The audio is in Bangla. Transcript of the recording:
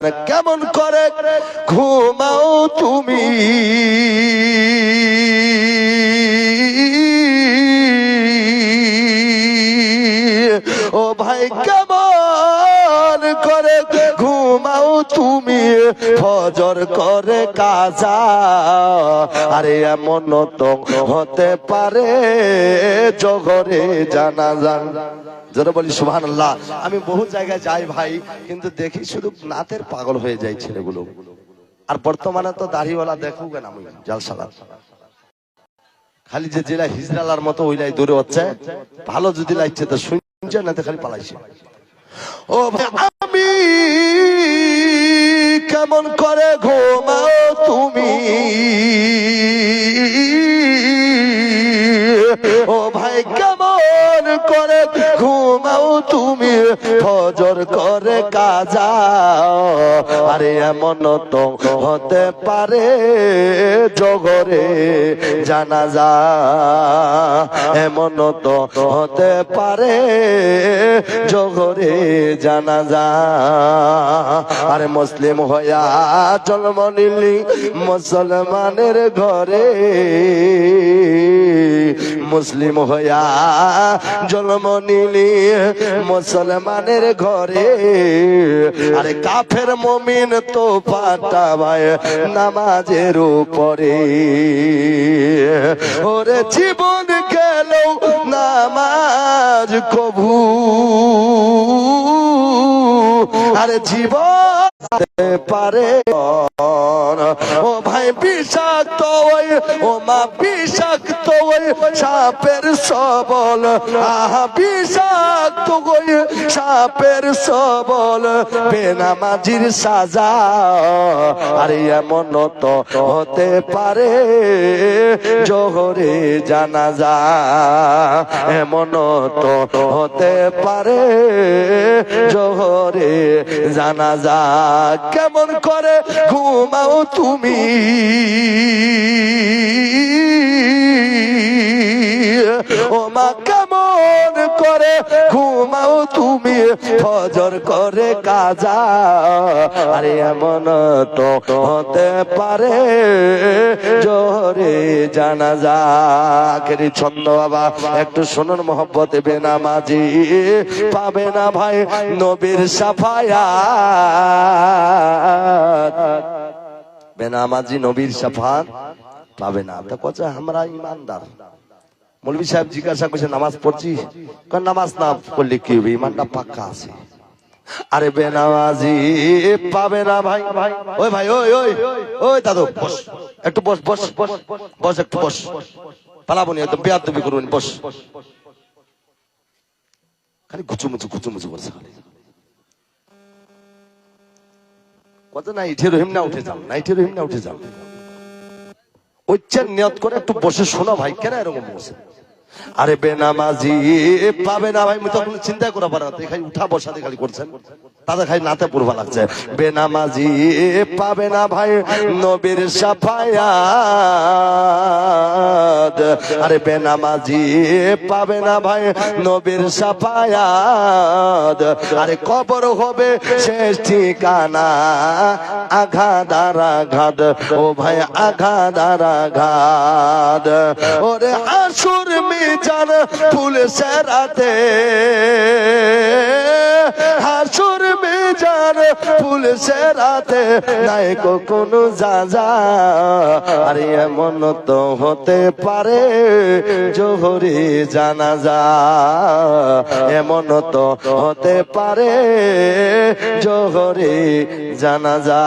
কেমন করে ঘুমাও তুমি? ও ভাই ফজর করে কাজা। আরে এমন তো হতে পারে জগরে জানা যান যারা বলি সুহান আল্লাহ আমি বহু জায়গায় যাই ভাই, কিন্তু দেখি শুধু নাতের পাগল হয়ে যায় ছেলেগুলো। আর বর্তমানে তো দাড়িওয়ালা দেখুক না আমি, জালসালা। খালি যে জেলা হিজরালার মতো ওইলাই দূরে হচ্ছে, ভালো যদি লাগছে তো শুনছে না তো খালি পালাইছে। ও ভাই কেমন করে ঘুমাও তুমি? ও ভাই কেমন করে ঘুমাও? তুমি ফজর করে কাজা। আরে এমন তো হতে পারে জগরে জানা যা এমন তো হতে পারে জগরে জানা যা আরে মুসলিম হইয়া জন্ম নিলি মুসলমানের ঘরে। মুসলিম হইয়া জন্ম নিলি মুসলমানের ঘরে। আরে কাফের মমিন তো পাঠাবায় নামাজের উপরে। ওরে জীবন গেল নামাজ কবু আরে জীবন পারে। ভাই বিষাক্ত ওই ও মা বিষাক্ত ওই সাপের সবল। আহা বিষাক্ত ওই সাপের সবল। বেনামাজির সাজা, আরে এমন তো হতে পারে, জোহরে জানা যা এমন তো হতে পারে, জোহরে জানা যা কেমন করে ঘুমাও তুমি? ও মা কেমন করে ঘুমাও তুমি? ফজর করে কাজা। আরে এমন তো হতে পারে জোরে জানা যা আখেরি ছন্দ বাবা, একটু শুনুন মোহব্বত বেনামাজি। পাবে না ভাই নবীর সাফায়াত। বেনামাজি নবীর সাফাত পাবে না। তো কচ্ছে আমরা ইমানদার। মৌলভী সাহেব জিজ্ঞাসা করছে, নামাজ পড়ছি নামাজ না পড়লে কি হবে? ইমানটা পাক্কা আছে। আরে বেনামাজি পাবে না ভাই ভাই। ওই ভাই, ওই ওই ওই দাদু, বস। একটু বস বস বস বস, একটু বস। পালাবো নি, একদম বেয়ার তুমি করুন বস। খালি ঘুচুমুচু ঘুচুমুচু করছে খালি। কত না রহিম না উঠে যাও, না ইঠে রহিম না উঠে যাও। ওইচ্ছার নিয়ত করে একটু বসে শোনো ভাই, কেন এরকম বসে? আরে বেনামাজি, পাবে না ভাই তখন চিন্তা করা পারে না খালি উঠা বসা খালি করছেন। তাদের খালি নাতে পূর্বা লাগছে। বেনামাজি, পাবে না ভাই, নবীর সাফায়াত। আরে বেনামাজি, পাবে না ভাই, নবীর সাফায়াত। আরে কবর হবে শেষ ঠিকানা আঘাত আর আঘাত। ও ভাই আঘাত আর আঘাত। ওরে আসুর মিজান ফুল সেরাতে। হাসুর মিজান ফুল সেরাতে। নাই যা যা আরে এমন তো হতে পারে জোহরি জানা যা এমন তো হতে পারে জোহরি জানা যা